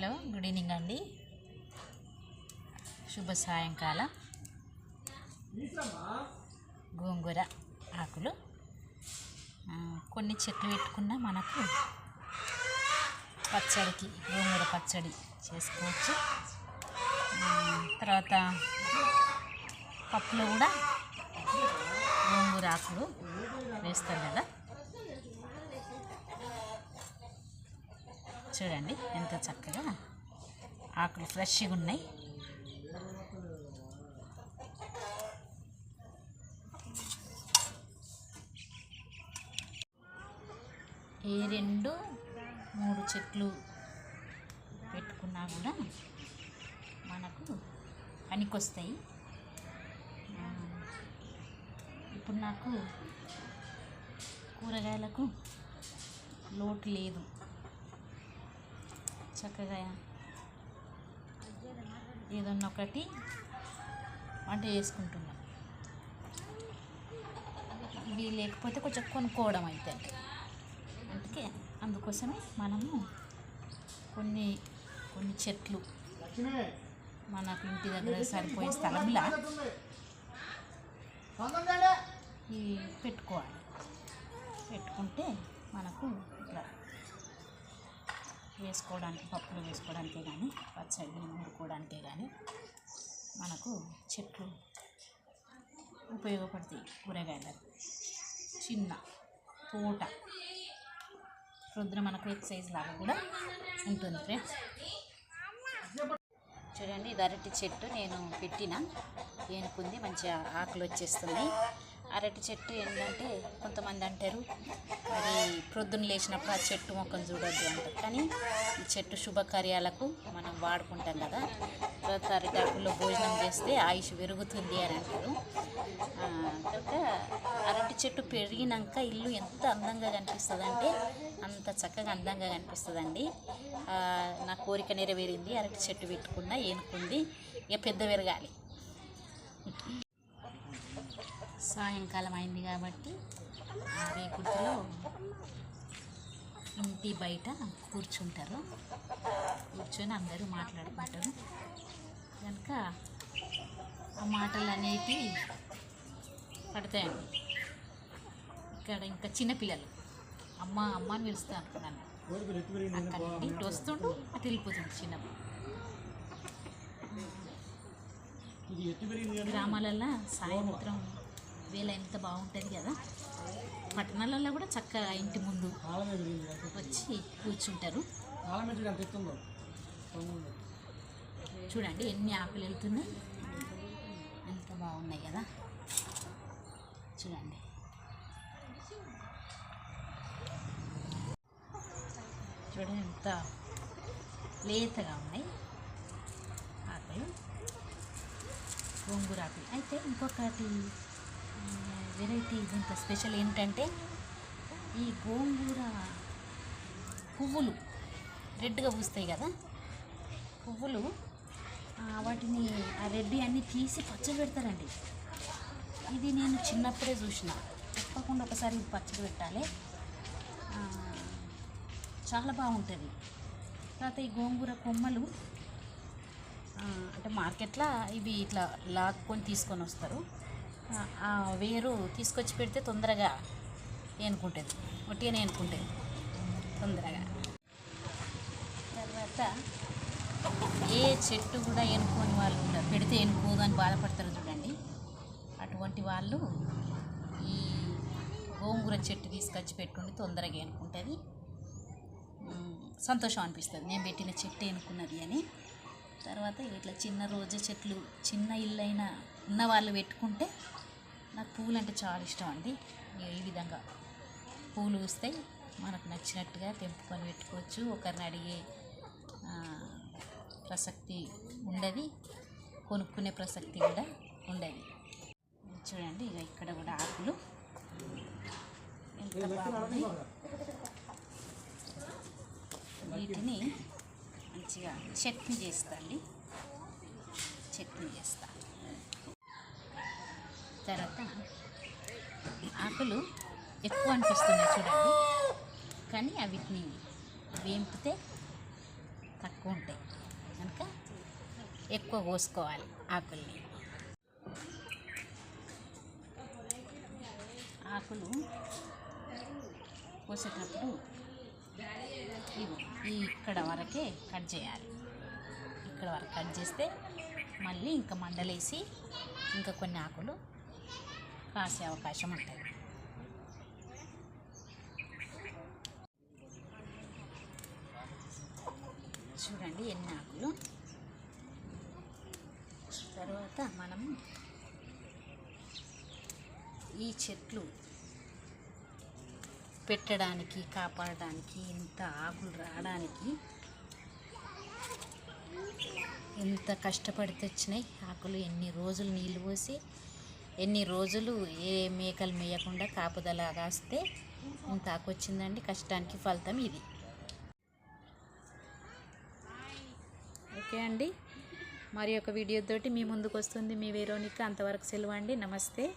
Hello good evening అండి. శుభ సాయంకాలం. గోంగూర ఆకులు. కొన్ని చెట్లు పెట్టుకున్నా మనకు పచ్చడికి గోంగూర పచ్చడి చేసుకోవచ్చు. తర్వాత పప్పులో కూడా గోంగూర ఆకులు వేస్తారు కదా. చూడండి ఎంత చక్కగా ఆకులు ఫ్రెష్గా ఉన్నాయి. ఏ రెండు మూడు చెట్లు పెట్టుకున్నా కూడా మనకు పనికొస్తాయి. ఇప్పుడు నాకు కూరగాయలకు లోటు లేదు. చక్కగా ఏదన్నా ఒకటి వంట చేసుకుంటున్నాం. ఇవి లేకపోతే కొంచెం కొనుక్కోవడం అయితే. అందుకే అందుకోసమే మనము కొన్ని కొన్ని చెట్లు మనకు ఇంటి దగ్గర సరిపోయే స్థలంలో ఈ పెట్టుకోవాలి. పెట్టుకుంటే మనకు ఇట్లా వేసుకోవడానికి పప్పులు వేసుకోవడానికే కానీ పచ్చడి నూరుకోవడానికే కానీ మనకు చెట్లు ఉపయోగపడతాయి. కూరగాయలకు చిన్న తోట. రుద్ర మనకు ఎక్సైజ్ లాగా కూడా ఉంటుంది ఫ్రెండ్స్ చూడండి ఇది అరటి చెట్టు నేను పెట్టిన. ఏనుకుంది మంచిగా ఆకులు వచ్చేస్తున్నాయి. అరటి చెట్టు ఏంటంటే కొంతమంది అంటారు అది ప్రొద్దున లేచినప్పుడు ఆ చెట్టు మొక్కను చూడొద్దు అంటారు కానీ ఈ చెట్టు శుభకార్యాలకు మనం వాడుకుంటాం కదా. తర్వాత అరటి భోజనం చేస్తే ఆయుష్ పెరుగుతుంది అని అంటారు. కనుక అరటి చెట్టు పెరిగినాక ఇల్లు ఎంత అందంగా కనిపిస్తుంది అంటే అంత చక్కగా అందంగా కనిపిస్తుందండి. నా కోరిక నెరవేరింది. అరటి చెట్టు పెట్టుకున్నా ఏనుకుంది ఇక పెద్ద పెరగాలి. సాయంకాలం అయింది కాబట్టి ఆ రేకుడిలో ఇంటి బయట కూర్చుంటారు. కూర్చొని అందరూ మాట్లాడుకుంటారు. కనుక ఆ మాటలు అనేటివి పడతాయండి. ఇక్కడ ఇంకా చిన్నపిల్లలు అమ్మ అమ్మ అని పిలుస్తా అనుకున్నాను అక్కడ నుండి ఇటు వస్తుండు అటు వెళ్ళిపోతుంది చిన్నప్పుడు గ్రామాలల్లో సాయంత్రం వేళ ఎంత బాగుంటుంది కదా. పట్టణాలలో కూడా చక్కగా ఇంటి ముందు వచ్చి కూర్చుంటారు. చూడండి ఎన్ని ఆకులు వెళ్తున్నాయి. ఎంత బాగున్నాయి కదా. చూడండి. చూడండి ఎంత లేతగా ఉన్నాయి ఆకులు. గోంగూర ఆకులు. అయితే ఇంకొకటి వెరైటీ దీంట్లో స్పెషల్ ఏంటంటే ఈ గోంగూర పువ్వులు రెడ్గా పూస్తాయి కదా? పువ్వులు వాటిని ఆ రెడ్డి అన్నీ తీసి పచ్చడి పెడతారండి ఇది నేను చిన్నప్పుడే చూసిన. తప్పకుండా ఒకసారి పచ్చడి పెట్టాలి చాలా బాగుంటుంది. తర్వాత ఈ గోంగూర కొమ్మలు అంటే మార్కెట్లో ఇవి ఇట్లా లాక్కొని తీసుకొని వస్తారు. వేరు తీసుకొచ్చి పెడితే తొందరగా ఏనుకుంటుంది ఒట్టిగానే ఏనుకుంటుంది తొందరగా. తర్వాత ఏ చెట్టు కూడా ఎనుకోని వాళ్ళు ఉండరు పెడితే ఎనుకోదు అని బాధపడతారు చూడండి. అటువంటి వాళ్ళు ఈ గోంగూర చెట్టు తీసుకొచ్చి పెట్టుకుంటే తొందరగా ఎనుకుంటుంది సంతోషం అనిపిస్తుంది. నేను పెట్టిన చెట్టు ఎనుకున్నది అని. తర్వాత ఇట్లా చిన్న రోజా చెట్లు చిన్న ఇల్లైనా ఉన్న వాళ్ళు పెట్టుకుంటే నాకు పూలు అంటే చాలా ఇష్టం అండి. ఇక ఈ విధంగా పూలు పూస్తాయి మనకు నచ్చినట్టుగా తెంపుకొని పెట్టుకోవచ్చు. ఒకరిని అడిగే ప్రసక్తి ఉండదు. కొనుక్కునే ప్రసక్తి కూడా ఉండదు. చూడండి ఇక ఇక్కడ కూడా ఆకులు. ఎంత బాగుంది వీటిని మంచిగా చట్నీ చేస్తా అండి. చట్నీ చేస్తాను తర్వాత ఆకులు ఎక్కువ అనిపిస్తున్నాయి చూడండి. కానీ అవిటిని వేంపితే తక్కువ ఉంటాయి. కనుక ఎక్కువ కోసుకోవాలి ఆకుల్ని. ఆకులు కోసేటప్పుడు ఈ ఇక్కడ వరకే కట్ చేయాలి. ఇక్కడ వరకు కట్ చేస్తే మళ్ళీ ఇంకా మండలేసి ఇంకా కొన్ని ఆకులు కాసే అవకాశం ఉంటుంది. చూడండి ఎన్ని ఆకులు. తర్వాత మనం ఈ చెట్లు పెట్టడానికి కాపాడడానికి ఇంత ఆకులు రావడానికి ఎంత కష్టపడి తెచ్చినాయి. ఆకులు ఎన్ని రోజులు నీళ్ళు పోసి ఎన్ని రోజులు ఏ మేకలు మేయకుండా కాపుదల కాస్తే ఇంత కష్టానికి ఫలితం ఇది. ఓకే అండి. మరి ఒక వీడియోతోటి మీ ముందుకు వస్తుంది మీ వేరోనిక. అంతవరకు సెలవు అండి. నమస్తే.